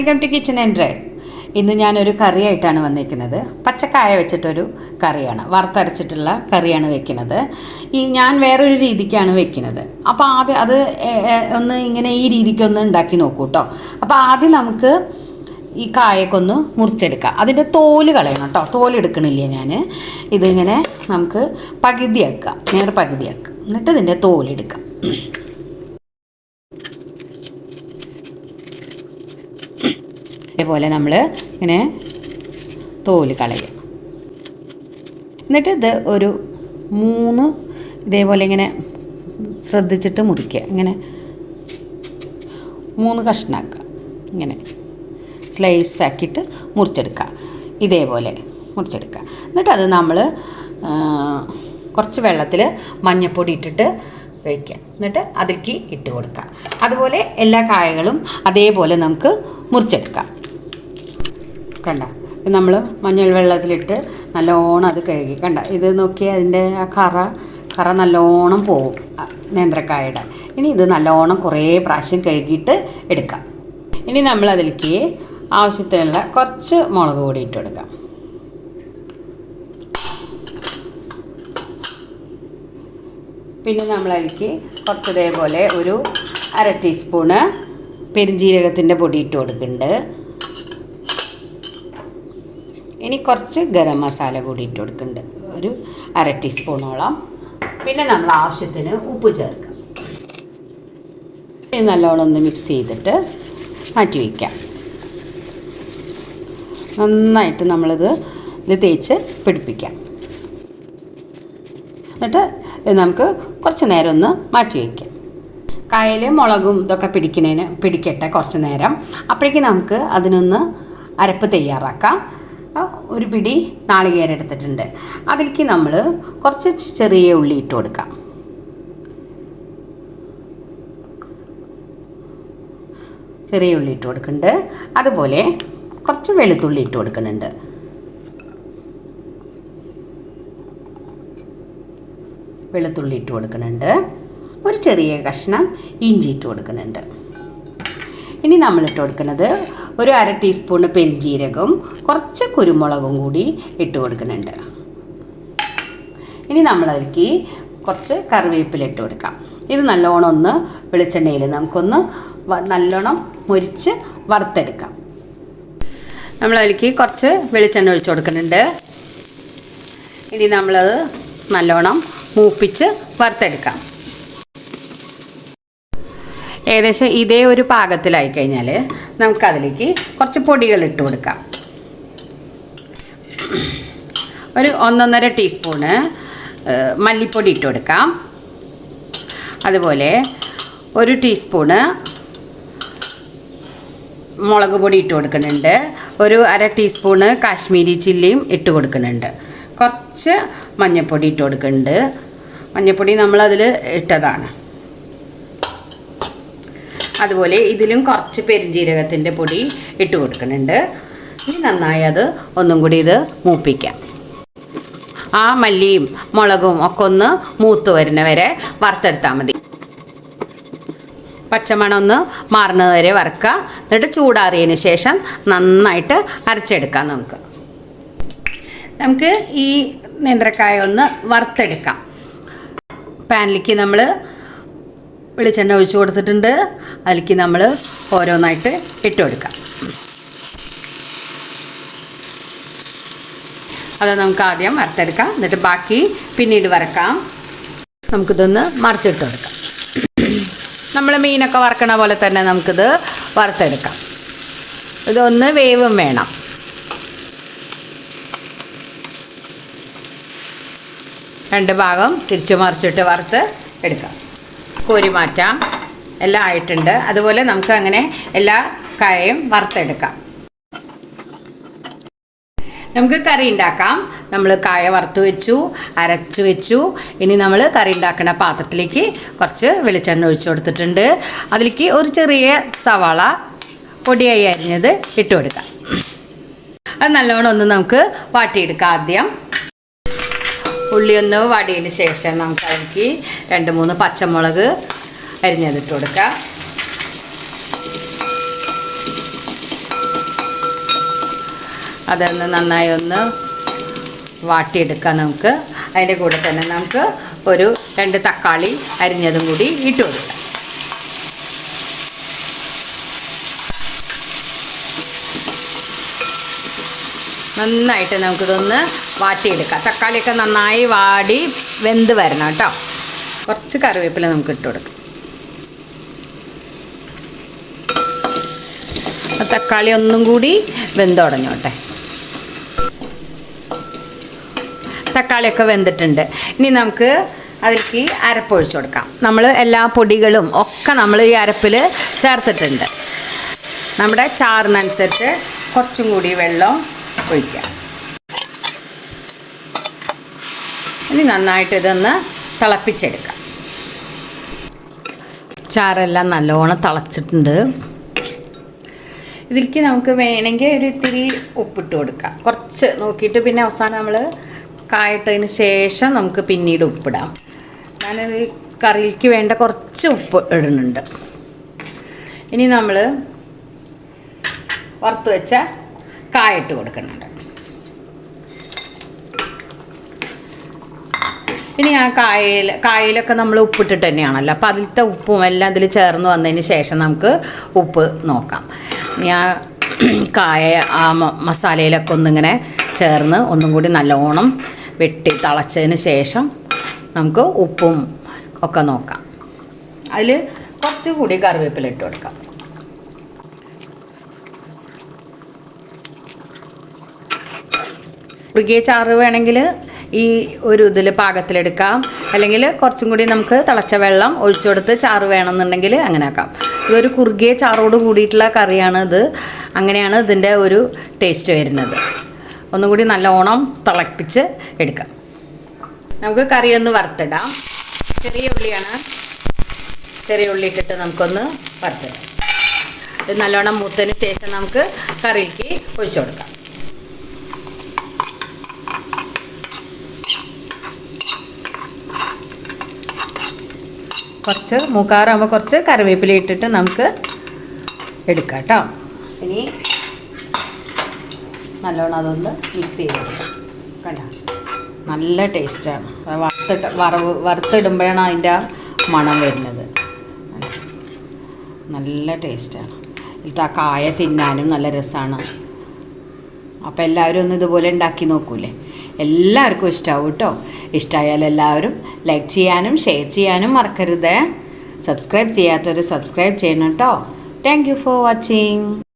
Welcome to kitchen and dry ഇന്ന് ഞാനൊരു കറിയായിട്ടാണ് വന്നിരിക്കുന്നത്. പച്ചക്കായ വെച്ചിട്ടൊരു കറിയാണ്. വറുത്തരച്ചിട്ടുള്ള കറിയാണ് വെക്കുന്നത്. ഈ ഞാൻ വേറൊരു രീതിക്കാണ് വെക്കുന്നത്. അപ്പോൾ ആദ്യം അത് ഒന്ന് ഇങ്ങനെ ഈ രീതിക്കൊന്ന് ഉണ്ടാക്കി നോക്കൂ കേട്ടോ അപ്പോൾ ആദ്യം നമുക്ക് ഈ കായക്കൊന്ന് മുറിച്ചെടുക്കാം. അതിന്റെ തോൽ കളയണം കേട്ടോ തോൽ എടുക്കണില്ല ഞാൻ ഇതിങ്ങനെ നമുക്ക് പകുതിയാക്കാം. നേർ പകുതിയാക്കാം എന്നിട്ട് ഇതിന്റെ തോലെടുക്കാം ഇതേപോലെ നമ്മൾ ഇങ്ങനെ തോൽ കളയുക എന്നിട്ട് ഇത് ഒരു മൂന്ന് ഇതേപോലെ ഇങ്ങനെ ശ്രദ്ധിച്ചിട്ട് മുറിക്കുക. ഇങ്ങനെ മൂന്ന് കഷ്ണാക്കുക. ഇങ്ങനെ സ്ലൈസ് ആക്കിയിട്ട് മുറിച്ചെടുക്കുക. ഇതേപോലെ മുറിച്ചെടുക്കുക. എന്നിട്ട് അത് നമ്മൾ കുറച്ച് വെള്ളത്തിൽ മഞ്ഞൾപ്പൊടി ഇട്ടിട്ട് വയ്ക്കുക എന്നിട്ട് അതിലേക്ക് ഇട്ട് കൊടുക്കുക. അതുപോലെ എല്ലാ കായകളും അതേപോലെ നമുക്ക് മുറിച്ചെടുക്കാം. കണ്ട. ഇത് നമ്മൾ മഞ്ഞൾ വെള്ളത്തിലിട്ട് നല്ലോണം അത് കഴുകി. കണ്ട ഇത് നോക്കി അതിന്റെ ആ കറ കറ നല്ലോണം പോവും നേന്ത്രക്കായയുടെ. ഇനി ഇത് നല്ലോണം കുറേ പ്രാവശ്യം കഴുകിയിട്ട് എടുക്കാം. ഇനി നമ്മൾ അതിലേക്ക് ആവശ്യത്തിനുള്ള കുറച്ച് മുളക് പൊടി ഇട്ട് കൊടുക്കാം. പിന്നെ നമ്മൾ അതിലേക്ക് കുറച്ച് ഇതേപോലെ ഒരു അര ടീസ്പൂണ് പെരുംജീരകത്തിന്റെ പൊടി ഇട്ട് കൊടുക്കുന്നുണ്ട്. ഇനി കുറച്ച് ഗരം മസാല കൂടി ഇട്ട് കൊടുക്കുന്നുണ്ട്. ഒരു അര ടീസ്പൂണോളം. പിന്നെ നമ്മൾ ആവശ്യത്തിന് ഉപ്പ് ചേർക്കാം. നല്ലോണം ഒന്ന് മിക്സ് ചെയ്തിട്ട് മാറ്റി വയ്ക്കാം. നന്നായിട്ട് നമ്മളിത് ഇത് തേച്ച് പിടിപ്പിക്കാം. എന്നിട്ട് നമുക്ക് കുറച്ച് നേരം ഒന്ന് മാറ്റി വയ്ക്കാം. കായൽ മുളകും ഇതൊക്കെ പിടിക്കുന്നതിന് പിടിക്കട്ടെ കുറച്ച് നേരം. അപ്പോഴേക്കും നമുക്ക് അതിനൊന്ന് അരപ്പ് തയ്യാറാക്കാം. ഒരു പിടി നാളികേരം എടുത്തിട്ടുണ്ട്. അതിലേക്ക് നമ്മൾ കുറച്ച് ചെറിയ ഉള്ളി ഇട്ട് കൊടുക്കാം. ചെറിയ ഉള്ളി ഇട്ട് കൊടുക്കുന്നുണ്ട്. അതുപോലെ കുറച്ച് വെളുത്തുള്ളി ഇട്ട് കൊടുക്കുന്നുണ്ട്. വെളുത്തുള്ളി ഇട്ട് കൊടുക്കുന്നുണ്ട്. ഒരു ചെറിയ കഷ്ണം ഇഞ്ചി ഇട്ട് കൊടുക്കുന്നുണ്ട്. ഇനി നമ്മൾ ഇട്ട് കൊടുക്കുന്നത് ഒരു അര ടീസ്പൂൺ പെരിഞ്ജീരകവും കുറച്ച് കുരുമുളകും കൂടി ഇട്ട് കൊടുക്കുന്നുണ്ട്. ഇനി നമ്മളതിലേക്ക് കുറച്ച് കറിവേപ്പില ഇട്ട് കൊടുക്കാം. ഇത് നല്ലോണം ഒന്ന് വെളിച്ചെണ്ണയിൽ നമുക്കൊന്ന് നല്ലോണം മുരിച്ച് വറുത്തെടുക്കാം. നമ്മളതിലേക്ക് കുറച്ച് വെളിച്ചെണ്ണ ഒഴിച്ചു കൊടുക്കുന്നുണ്ട്. ഇനി നമ്മളത് നല്ലോണം മൂപ്പിച്ച് വറുത്തെടുക്കാം. ഏകദേശം ഇതേ ഒരു പാകത്തിലായി കഴിഞ്ഞാൽ നമുക്കതിലേക്ക് കുറച്ച് പൊടികൾ ഇട്ട് കൊടുക്കാം. ഒരു ഒന്നൊന്നര ടീസ്പൂണ് മല്ലിപ്പൊടി ഇട്ട് കൊടുക്കാം. അതുപോലെ ഒരു ടീസ്പൂണ് മുളക് പൊടി ഇട്ട് കൊടുക്കുന്നുണ്ട്. ഒരു അര ടീസ്പൂണ് കാശ്മീരി ചില്ലിയും ഇട്ട് കൊടുക്കുന്നുണ്ട്. കുറച്ച് മഞ്ഞൾപ്പൊടി ഇട്ട് കൊടുക്കുന്നുണ്ട്. മഞ്ഞൾപ്പൊടി നമ്മളതിൽ ഇട്ടതാണ്. അതുപോലെ ഇതിലും കുറച്ച് പെരുംജീരകത്തിന്റെ പൊടി ഇട്ട് കൊടുക്കുന്നുണ്ട്. ഇനി നന്നായി അത് ഒന്നും കൂടി ഇത് മൂപ്പിക്കാം. ആ മല്ലിയും മുളകും ഒക്കെ ഒന്ന് മൂത്ത് വരുന്ന വരെ വറുത്തെടുത്താൽ മതി. പച്ചമണം ഒന്ന് മാറുന്നത് വരെ വറുക്കുക. എന്നിട്ട് ചൂടാറിയതിന് ശേഷം നന്നായിട്ട് അരച്ചെടുക്കാം നമുക്ക്. നമുക്ക് ഈ നേന്ത്രക്കായ ഒന്ന് വറുത്തെടുക്കാം. പാനിലേക്ക് നമ്മൾ വെളിച്ചെണ്ണ ഒഴിച്ചു കൊടുത്തിട്ടുണ്ട്. അതിലേക്ക് നമ്മൾ ഓരോന്നായിട്ട് ഇട്ട് കൊടുക്കാം. അത് നമുക്ക് ആദ്യം വറുത്തെടുക്കാം. എന്നിട്ട് ബാക്കി പിന്നീട് വറക്കാം. നമുക്കിതൊന്ന് മറിച്ചിട്ട് കൊടുക്കാം. നമ്മൾ മീനൊക്കെ വറക്കണ പോലെ തന്നെ നമുക്കിത് വറുത്തെടുക്കാം. ഇതൊന്ന് വേവും വേണം. രണ്ട് ഭാഗം തിരിച്ചു മറിച്ചിട്ട് വറുത്ത് എടുക്കാം. കോരി മാറ്റാം എല്ലാം ആയിട്ടുണ്ട്. അതുപോലെ നമുക്ക് അങ്ങനെ എല്ലാ കായയും വറുത്തെടുക്കാം. നമുക്ക് കറി ഉണ്ടാക്കാം. നമ്മൾ കായ വറുത്ത് വെച്ചു അരച്ച് വെച്ചു. ഇനി നമ്മൾ കറി ഉണ്ടാക്കുന്ന പാത്രത്തിലേക്ക് കുറച്ച് വെളിച്ചെണ്ണ ഒഴിച്ചു കൊടുത്തിട്ടുണ്ട്. അതിലേക്ക് ഒരു ചെറിയ സവാള പൊടിയായി അരിഞ്ഞത് ഇട്ട് കൊടുക്കാം. അത് നല്ലോണം ഒന്ന് നമുക്ക് വാട്ടിയെടുക്കാം ആദ്യം. ഉള്ളിയൊന്ന് വടിയതിന് ശേഷം നമുക്ക് അതിലേക്ക് രണ്ട് മൂന്ന് പച്ചമുളക് അരിഞ്ഞതിട്ട് കൊടുക്കാം. അതൊന്ന് നന്നായി ഒന്ന് വാട്ടിയെടുക്കാം നമുക്ക്. അതിന്റെ കൂടെ തന്നെ നമുക്ക് ഒരു രണ്ട് തക്കാളി അരിഞ്ഞതും കൂടി ഇട്ട് കൊടുക്കാം. നന്നായിട്ട് നമുക്കിതൊന്ന് വാട്ടിയെടുക്കാം തക്കാളിയൊക്കെ നന്നായി വാടി വെന്ത് വരണം കേട്ടോ. കുറച്ച് കറിവേപ്പില നമുക്ക് ഇട്ട് കൊടുക്കാം. തക്കാളി ഒന്നും കൂടി വെന്ത് തുടങ്ങോട്ടെ. തക്കാളിയൊക്കെ വെന്തിട്ടുണ്ട്. ഇനി നമുക്ക് അതിലേക്ക് അരപ്പൊഴിച്ച് കൊടുക്കാം. നമ്മൾ എല്ലാ പൊടികളും ഒക്കെ നമ്മൾ ഈ അരപ്പിൽ ചേർത്തിട്ടുണ്ട്. നമ്മുടെ ചാറിനനുസരിച്ച് കുറച്ചും കൂടി വെള്ളം ഒഴിക്കാം. ഇനി നന്നായിട്ട് ഇതൊന്ന് തിളപ്പിച്ചെടുക്കാം. ചാറെല്ലാം നല്ലോണം തിളച്ചിട്ടുണ്ട്. ഇതിലേക്ക് നമുക്ക് വേണമെങ്കിൽ ഒരു ഇത്തിരി ഉപ്പിട്ട് കൊടുക്കാം. കുറച്ച് നോക്കിയിട്ട് പിന്നെ അവസാനം നമ്മൾ കായിട്ടതിന് ശേഷം നമുക്ക് പിന്നീട് ഉപ്പിടാം. ഞാനത് കറിയിലേക്ക് വേണ്ട കുറച്ച് ഉപ്പ് ഇടുന്നുണ്ട്. ഇനി നമ്മൾ വറുത്ത് വെച്ച കായിട്ട് കൊടുക്കുന്നുണ്ട്. ഇനി ആ കായയിൽ കായയിലൊക്കെ നമ്മൾ ഉപ്പിട്ടിട്ട് തന്നെയാണല്ലോ. അപ്പോൾ അതിലത്തെ ഉപ്പും എല്ലാം ഇതിൽ ചേർന്ന് വന്നതിന് ശേഷം നമുക്ക് ഉപ്പ് നോക്കാം. ഞാൻ കായ ആ മസാലയിലൊക്കെ ഒന്നിങ്ങനെ ചേർന്ന് ഒന്നും കൂടി നല്ലോണം വെട്ടി തിളച്ചതിന് ശേഷം നമുക്ക് ഉപ്പും ഒക്കെ നോക്കാം. അതിൽ കുറച്ചുകൂടി കറിവേപ്പില ഇട്ട് കൊടുക്കാം. കുറുകിയ ചാറ് വേണമെങ്കിൽ ഈ ഒരു ഇതിൽ പാകത്തിലെടുക്കാം. അല്ലെങ്കിൽ കുറച്ചും കൂടി നമുക്ക് തിളച്ച വെള്ളം ഒഴിച്ചെടുത്ത് ചാറ് വേണമെന്നുണ്ടെങ്കിൽ അങ്ങനെ ആക്കാം. ഇതൊരു കുറുകിയ ചാറോട് കൂടിയിട്ടുള്ള കറിയാണ് ഇത്. അങ്ങനെയാണ് ഇതിന്റെ ഒരു ടേസ്റ്റ് വരുന്നത്. ഒന്നും കൂടി നല്ലോണം തിളപ്പിച്ച് എടുക്കാം. നമുക്ക് കറി ഒന്ന് വറുത്തിടാം. ചെറിയ ഉള്ളിയാണ്. ചെറിയ ഉള്ളി ഇട്ടിട്ട് നമുക്കൊന്ന് വറുത്തിടാം. ഇത് നല്ലോണം മൂത്തതിന് ശേഷം നമുക്ക് കറിക്ക് ഒഴിച്ചു കൊടുക്കാം. കുറച്ച് മൂക്കാറാകുമ്പോൾ കുറച്ച് കറിവേപ്പില ഇട്ടിട്ട് നമുക്ക് എടുക്കാം കേട്ടോ ഇനി നല്ലോണം അതൊന്ന് മിക്സ് ചെയ്ത് കണ്ട? നല്ല ടേസ്റ്റാണ് വറുത്തിട്ട് വറവ് വറുത്തിടുമ്പോഴാണ് അതിന്റെ മണം വരുന്നത്. നല്ല ടേസ്റ്റാണ് ഇതിലത്തെ ആ കായ തിന്നാനും നല്ല രസമാണ്. അപ്പോൾ എല്ലാവരും ഒന്ന് ഇതുപോലെ ഉണ്ടാക്കി നോക്കൂലേ? എല്ലാവർക്കും ഇഷ്ടമാവും കേട്ടോ. ഇഷ്ടമായാൽ എല്ലാവരും ലൈക്ക് ചെയ്യാനും ഷെയർ ചെയ്യാനും മറക്കരുത്. സബ്സ്ക്രൈബ് ചെയ്യാത്തവർ സബ്സ്ക്രൈബ് ചെയ്യണം കേട്ടോ. Thank you for watching